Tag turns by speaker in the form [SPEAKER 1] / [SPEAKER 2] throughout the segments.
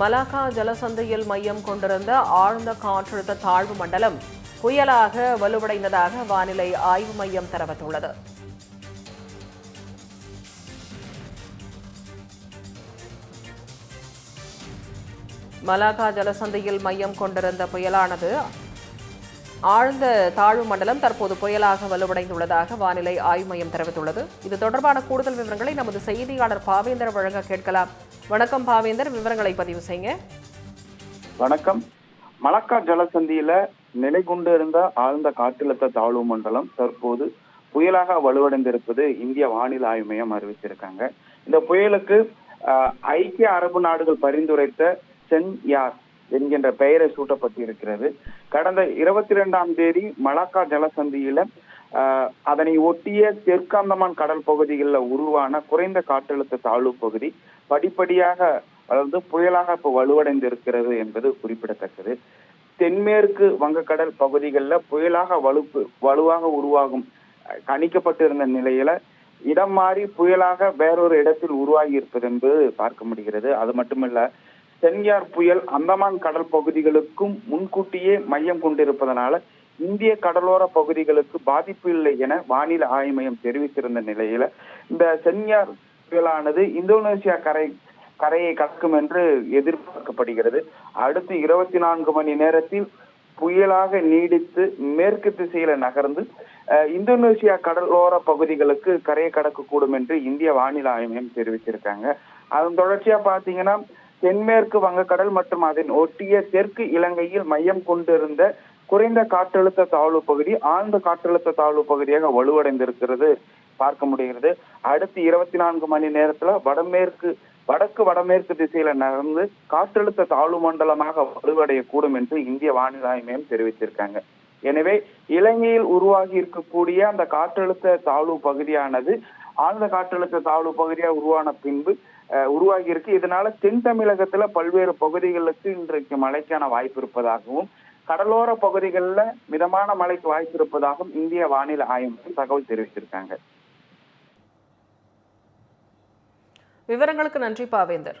[SPEAKER 1] Malacca ஜலசந்தையில் மையம் கொண்டிருந்த ஆழ்ந்த காற்றழுத்த தாழ்வு மண்டலம் புயலாக வலுவடைந்ததாக வானிலை ஆய்வு மையம் தெரிவித்துள்ளது. மலாக்கா ஜலசந்தையில் மையம் கொண்டிருந்த புயலானது ஆழ்ந்த தாழ்வு மண்டலம் தற்போது புயலாக வலுவடைந்துள்ளதாக வானிலை ஆய்வு மையம் தெரிவித்துள்ளது. இது தொடர்பான கூடுதல் விவரங்களை நமது செய்தியாளர் பாவேந்தர் வழங்க கேட்கலாம். வணக்கம் பாவேந்தர் விவரங்களை பதிவு செய்யுங்க
[SPEAKER 2] வணக்கம். மலக்கா ஜலசந்தியில நிலை கொண்டு இருந்த ஆழ்ந்த காற்றழுத்த தாழ்வு மண்டலம் தற்போது புயலாக வலுவடைந்திருப்பது இந்திய வானிலை ஆய்வு மையம் அறிவிச்சிருக்காங்க இந்த புயலுக்கு ஐக்கிய அரபு நாடுகள் பரிந்துரைத்த சென் யார் என்கின்ற பெயரை சூட்டப்பட்டிருக்கிறது. கடந்த இருபத்தி ரெண்டாம் தேதி மலாக்கா ஜலசந்தியில ஆஹ், அதனை ஒட்டிய தெற்கு அந்தமான் கடல் பகுதிகளில் உருவான குறைந்த காற்றழுத்த தாழ்வு பகுதி படிப்படியாக வளர்ந்து புயலாக இப்போ வலுவடைந்து இருக்கிறது என்பது குறிப்பிடத்தக்கது. தென்மேற்கு வங்கக்கடல் பகுதிகளில் புயலாக வலுப்பு வலுவாக உருவாகும் கணிக்கப்பட்டிருந்த நிலையில இடம் மாறி புயலாக வேறொரு இடத்தில் உருவாகி இருப்பது என்பது பார்க்க முடிகிறது. அது மட்டுமல்ல சென்யார் புயல் அந்தமான் கடல் பகுதிகளுக்கும் முன்கூட்டியே மையம் கொண்டிருப்பதனால இந்திய கடலோர பகுதிகளுக்கு பாதிப்பு இல்லை என வானிலை ஆய்வு மையம் தெரிவித்திருந்த நிலையில இந்த சென்யார் புயலானது இந்தோனேசியா கரை கரையை கடக்கும் என்று எதிர்பார்க்கப்படுகிறது. அடுத்து இருபத்தி நான்கு மணி நேரத்தில் புயலாக நீடித்து மேற்கு திசையில நகர்ந்து இந்தோனேசியா கடலோர பகுதிகளுக்கு கரையை கடக்கக்கூடும் என்று இந்திய வானிலை ஆய்வு மையம் தெரிவிச்சிருக்காங்க அதன் தொடர்ச்சியா பாத்தீங்கன்னா தென்மேற்கு வங்கக்கடல் மற்றும் அதன் ஒட்டிய தெற்கு இலங்கையில் மையம் கொண்டிருந்த குறைந்த காற்றழுத்த தாழ்வு பகுதி ஆழ்ந்த காற்றழுத்த தாழ்வு பகுதியாக வலுவடைந்திருக்கிறது. பார்க்க முடிகிறது. அடுத்து இருபத்தி நான்கு மணி நேரத்துல வடமேற்கு வடக்கு வடமேற்கு திசையில நடந்து காற்றழுத்த தாழ்வு மண்டலமாக வலுவடையக்கூடும் என்று இந்திய வானிலை ஆய்வு மையம் தெரிவித்திருக்காங்க. எனவே இலங்கையில் உருவாகி இருக்கக்கூடிய அந்த காற்றழுத்த தாழ்வு பகுதியானது ஆழ்ந்த காற்றழுத்த தாழ்வு பகுதியாக உருவான பின்பு உருவாகி இருக்கு இதனால தென் தமிழகத்துல பல்வேறு பகுதிகளுக்கு இன்றைக்கு மழைக்கான வாய்ப்பு இருப்பதாகவும் கடலோர பகுதிகளில் மிதமான மழைக்கு வாய்ப்பு இருப்பதாகவும் இந்திய வானிலை ஆய்வு தகவல் தெரிவிச்சிருக்காங்க
[SPEAKER 1] விவரங்களுக்கு நன்றி பாவேந்தர்.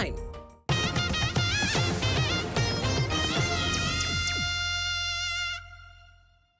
[SPEAKER 3] time.